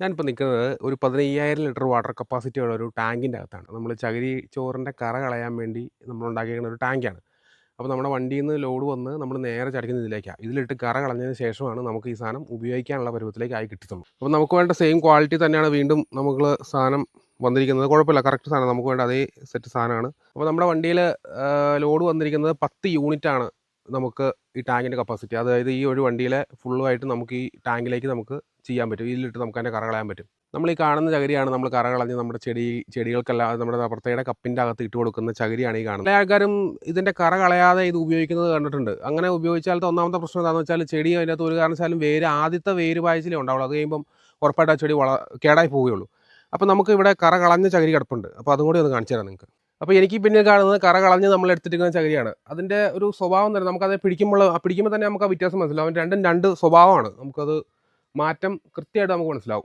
ഞാനിപ്പോൾ നിൽക്കുന്നത് ഒരു പതിനയ്യായിരം ലിറ്റർ വാട്ടർ കപ്പാസിറ്റി ഉള്ള ഒരു ടാങ്കിന്റെ അകത്താണ്. നമ്മൾ ചകിരി ചോറിന്റെ കറ കളയാൻ വേണ്ടി നമ്മൾ ഉണ്ടാക്കിയിരിക്കുന്ന ഒരു ടാങ്കാണ്. അപ്പോൾ നമ്മുടെ വണ്ടിയിൽ നിന്ന് ലോഡ് വന്ന് നമ്മൾ നേരെ ചടിക്കുന്ന ഇതിലേക്കാണ് ഇതിലിട്ട് കറ കളഞ്ഞതിന് ശേഷമാണ് നമുക്ക് ഈ സാധനം ഉപയോഗിക്കാനുള്ള പരുവത്തിലേക്ക് ആയി കിട്ടുന്നത് അപ്പോൾ നമുക്ക് വേണ്ട സെയിം ക്വാളിറ്റി തന്നെയാണ് വീണ്ടും നമുക്ക് സാധനം വന്നിരിക്കുന്നത്. കുഴപ്പമില്ല. കറക്റ്റ് സാധനം നമുക്ക് വേണ്ട അതേ സെറ്റ് സാധനമാണ്. അപ്പോൾ നമ്മുടെ വണ്ടിയിൽ ലോഡ് വന്നിരിക്കുന്നത് പത്ത് യൂണിറ്റ് ആണ് നമുക്ക് ഈ ടാങ്കിന്റെ കപ്പാസിറ്റി. അതായത് ഈ ഒരു വണ്ടിയിലെ ഫുള്ളുമായിട്ട് നമുക്ക് ഈ ടാങ്കിലേക്ക് നമുക്ക് ചെയ്യാൻ പറ്റും. ഇതിലിട്ട് നമുക്ക് അതിന്റെ കറകളയാൻ പറ്റും. നമ്മൾ ഈ കാണുന്ന ചകിരിയാണ് നമ്മൾ കറ കളഞ്ഞ് നമ്മുടെ ചെടി ചെടികൾക്കല്ലാതെ നമ്മുടെ പ്രത്യേക കപ്പിന്റെ അകത്ത് ഇട്ട് കൊടുക്കുന്ന ചകിരിയാണ് ഈ കാണുന്നത്. പല ആൾക്കാരും ഇതിന്റെ കറ കളയാതെ ഇത് ഉപയോഗിക്കുന്നത് കണ്ടിട്ടുണ്ട്. അങ്ങനെ ഉപയോഗിച്ചാലത്തെ ഒന്നാമത്തെ പ്രശ്നം എന്താണെന്ന് വെച്ചാൽ ചെടി അതിനകത്ത് ഒരു കാരണവശാലും വേര് ആദ്യത്തെ വേര് പായച്ചിലേ ഉണ്ടാവുള്ളൂ. അത് കഴിയുമ്പം ഉറപ്പായിട്ട് ആ ചെടി വള കേടായി പോവുകയുള്ളൂ. അപ്പോൾ നമുക്ക് ഇവിടെ കറ കളഞ്ഞ ചകിരി കിടപ്പുണ്ട്. അപ്പോൾ അതും കൂടി ഒന്ന് കാണിച്ചു തരാം നിങ്ങൾക്ക്. അപ്പോൾ എനിക്ക് പിന്നെ കാണുന്നത് കറ കളഞ്ഞ് നമ്മൾ എടുത്തിരിക്കുന്ന ചകിരിയാണ്. അതിന്റെ ഒരു സ്വഭാവം തന്നെ നമുക്കത് പിടിക്കുമ്പോൾ പിടിക്കുമ്പോൾ തന്നെ നമുക്ക് ആ വ്യത്യാസം മനസ്സിലാവും. രണ്ടും രണ്ട് സ്വഭാവമാണ്. നമുക്കത് മാറ്റം കൃത്യമായിട്ട് നമുക്ക് മനസ്സിലാവും.